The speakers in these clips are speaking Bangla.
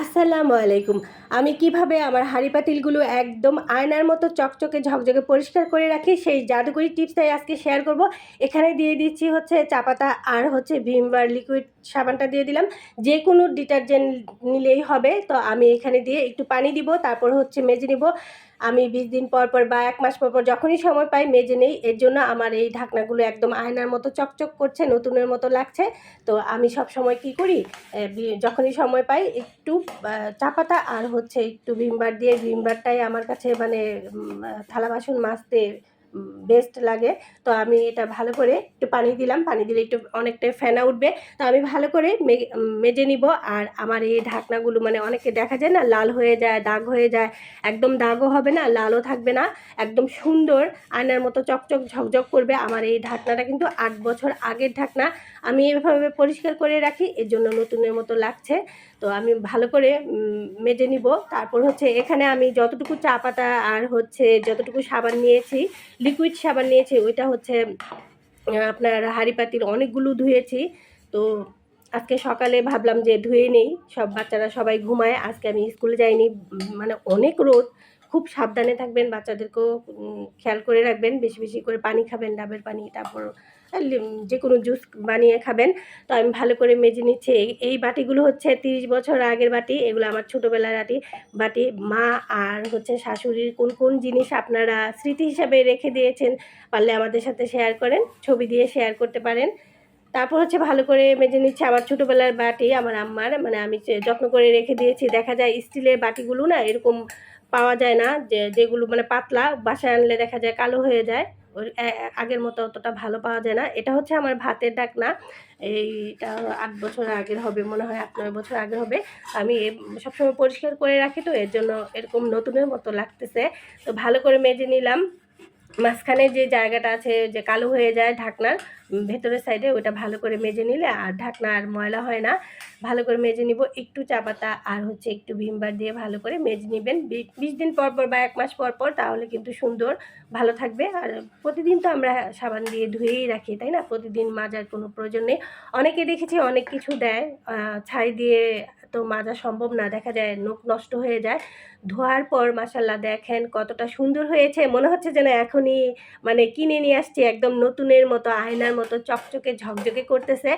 আসসালামু আলাইকুম। আমি কীভাবে আমার হাঁড়ি পাতিলগুলো একদম আয়নার মতো চকচকে ঝকঝকে পরিষ্কার করে রাখি, সেই জাদুকরি টিপসটাই আজকে শেয়ার করব। এখানে দিয়ে দিচ্ছি হচ্ছে চা পাতা আর হচ্ছে ভিমবার লিকুইড সাবানটা দিয়ে দিলাম। যে কোনো ডিটারজেন্ট নিলেই হবে, তো আমি এখানে দিয়ে একটু পানি দিব, তারপর হচ্ছে মেজে নিব। আমি বিশ দিন পর পর বা এক মাস পর পর যখনই সময় পাই, মেজে নেই। এর জন্য আমার এই ঢাকনাগুলো একদম আয়নার মতো চকচক করছে, নতুনের মতো লাগছে। তো আমি সব সময় কি করি যখনই সময় পাই, একটু চা পাতা আর হচ্ছে একটু ভিমবার দিয়ে, ভিমবারটাই আমার কাছে মানে থালা বাসন মাজতে বেস্ট লাগে। তো আমি এটা ভালো করে একটু পানি দিলাম। পানি দিলে একটু অনেকটাই ফেনা উঠবে। তো আমি ভালো করে মেজে নিব। আর আমার এই ঢাকনাগুলো মানে অনেকে দেখা যায় না, লাল হয়ে যায়, দাগ হয়ে যায়। একদম দাগও হবে না, লালও থাকবে না। একদম সুন্দর আয়নার মতো চকচক ঝকঝক করবে। আমার এই ঢাকনাটা কিন্তু আট বছর আগের ঢাকনা। আমি এভাবে পরিষ্কার করে রাখি এর জন্য নতুনের মতো লাগছে। তো আমি ভালো করে মেজে নিব। তারপর হচ্ছে এখানে আমি যতটুকু চা পাতা আর হচ্ছে যতটুকু সাবান নিয়েছি লিকুইড সাবান নিয়েছি, ওইটা হচ্ছে আপনার হাঁড়ি পাতিল অনেকগুলো ধুয়েছি। তো আজকে সকালে ভাবলাম যে ধুয়ে নেই, সব বাচ্চারা সবাই ঘুমায়, আজকে আমি স্কুলে যাইনি মানে অনেক রোদ। খুব সাবধানে থাকবেন, বাচ্চাদেরকেও খেয়াল করে রাখবেন, বেশি বেশি করে পানি খাবেন, ডাবের পানি, তারপর যে কোনো জুস বানিয়ে খাবেন। তো আমি ভালো করে মেজে নিচ্ছি, এই বাটিগুলো হচ্ছে তিরিশ বছর আগের বাটি, এগুলো আমার ছোটোবেলার বাটি বাটি মা আর হচ্ছে শাশুড়ির কোন কোন জিনিস আপনারা স্মৃতি হিসাবে রেখে দিয়েছেন, পারলে আমাদের সাথে শেয়ার করেন, ছবি দিয়ে শেয়ার করতে পারেন। তারপর হচ্ছে ভালো করে মেজে নিচ্ছে আমার ছোটোবেলার বাটি, আমার আম্মার মানে আমি যত্ন করে রেখে দিয়েছি, দেখা যায় স্টিলের বাটিগুলো না এরকম পাওয়া যায় না, যে যেগুলো মানে পাতলা, বাসায় আনলে দেখা যায় কালো হয়ে যায়। ওই আগের মতো অতটা ভালো পাওয়া যায় না। এটা হচ্ছে আমার ভাতের ডাকনা। এইটা আট বছর আগের হবে, মনে হয় আট নয় বছর আগে হবে। আমি সবসময় পরিষ্কার করে রাখি তো, এর জন্য এরকম নতুনের মতো লাগতেছে। তো ভালো করে মেজে নিলাম। মাঝখানে যে জায়গাটা আছে, যে কালো হয়ে যায় ঢাকনার ভেতরের সাইডে ওটা ভালো করে মেজে নিলে আর ঢাকনা আর ময়লা হয় না। ভালো করে মেজে নিব, একটু চা পাতা আর হচ্ছে একটু ভিমবার দিয়ে ভালো করে মেজে নেবেন। বিশ দিন পর পর বা এক মাস পর পর তাহলে কিন্তু সুন্দর, ভালো থাকবে। আর প্রতিদিন তো আমরা সাবান দিয়ে ধুয়েই রাখি, তাই না? প্রতিদিন মাজার কোনো প্রয়োজন নেই। অনেকে দেখেছি অনেক কিছু দেয় ছাই দিয়ে তো মাজা সম্ভব না, দেখা যায় নখ নষ্ট হয়ে যায়। ধোয়ার পর মাসাল্লাহ দেখেন কতটা সুন্দর হয়েছে, মনে হচ্ছে যেন এখনই মানে কিনে নিয়ে আসছি, একদম নতুনের মতো, আয়নার মতো, চকচকে, ঝকঝকে করতেছে।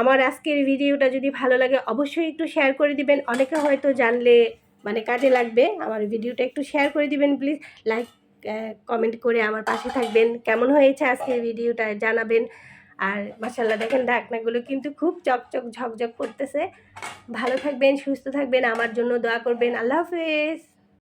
আমার আজকের ভিডিওটা যদি ভালো লাগে অবশ্যই একটু শেয়ার করে দিবেন। অনেকে হয়তো জানলে মানে কাজে লাগবে, আমার ভিডিওটা একটু শেয়ার করে দিবেন প্লিজ লাইক কমেন্ট করে আমার পাশে থাকবেন। কেমন হয়েছে আজকের ভিডিওটা জানাবেন। আর মাসাল্লাহ দেখেন ঢাকনাগুলো কিন্তু খুব চকচক ঝকঝক করতেছে। ভালো থাকবেন, সুস্থ থাকবেন, আমার জন্য দোয়া করবেন। আল্লাহ হাফেজ।